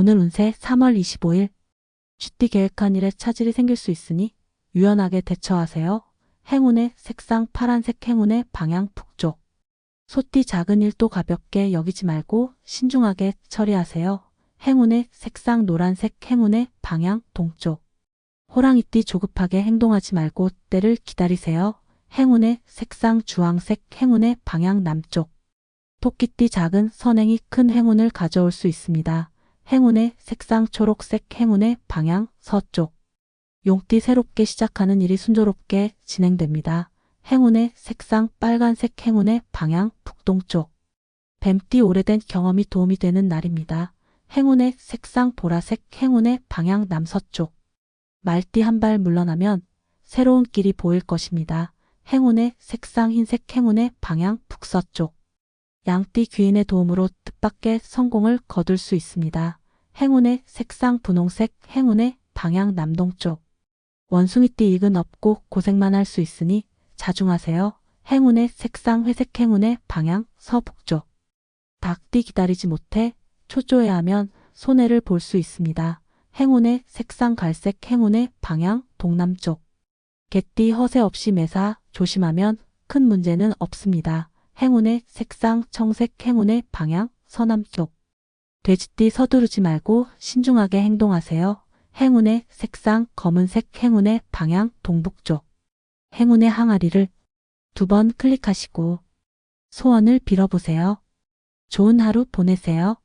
오늘 운세 3월 25일 쥐띠 계획한 일에 차질이 생길 수 있으니 유연하게 대처하세요. 행운의 색상 파란색 행운의 방향 북쪽. 소띠 작은 일도 가볍게 여기지 말고 신중하게 처리하세요. 행운의 색상 노란색 행운의 방향 동쪽. 호랑이띠 조급하게 행동하지 말고 때를 기다리세요. 행운의 색상 주황색 행운의 방향 남쪽. 토끼띠 작은 선행이 큰 행운을 가져올 수 있습니다. 행운의 색상 초록색 행운의 방향 서쪽. 용띠 새롭게 시작하는 일이 순조롭게 진행됩니다. 행운의 색상 빨간색 행운의 방향 북동쪽. 뱀띠 오래된 경험이 도움이 되는 날입니다. 행운의 색상 보라색 행운의 방향 남서쪽. 말띠 한 발 물러나면 새로운 길이 보일 것입니다. 행운의 색상 흰색 행운의 방향 북서쪽. 양띠 귀인의 도움으로 뜻밖의 성공을 거둘 수 있습니다. 행운의 색상 분홍색 행운의 방향 남동쪽. 원숭이띠 익은 없고 고생만 할 수 있으니 자중하세요. 행운의 색상 회색 행운의 방향 서북쪽. 닭띠 기다리지 못해 초조해 하면 손해를 볼 수 있습니다. 행운의 색상 갈색 행운의 방향 동남쪽. 개띠 허세 없이 매사 조심하면 큰 문제는 없습니다. 행운의 색상 청색 행운의 방향 서남쪽. 돼지띠 서두르지 말고 신중하게 행동하세요. 행운의 색상 검은색 행운의 방향 동북쪽. 행운의 항아리를 두 번 클릭하시고 소원을 빌어보세요. 좋은 하루 보내세요.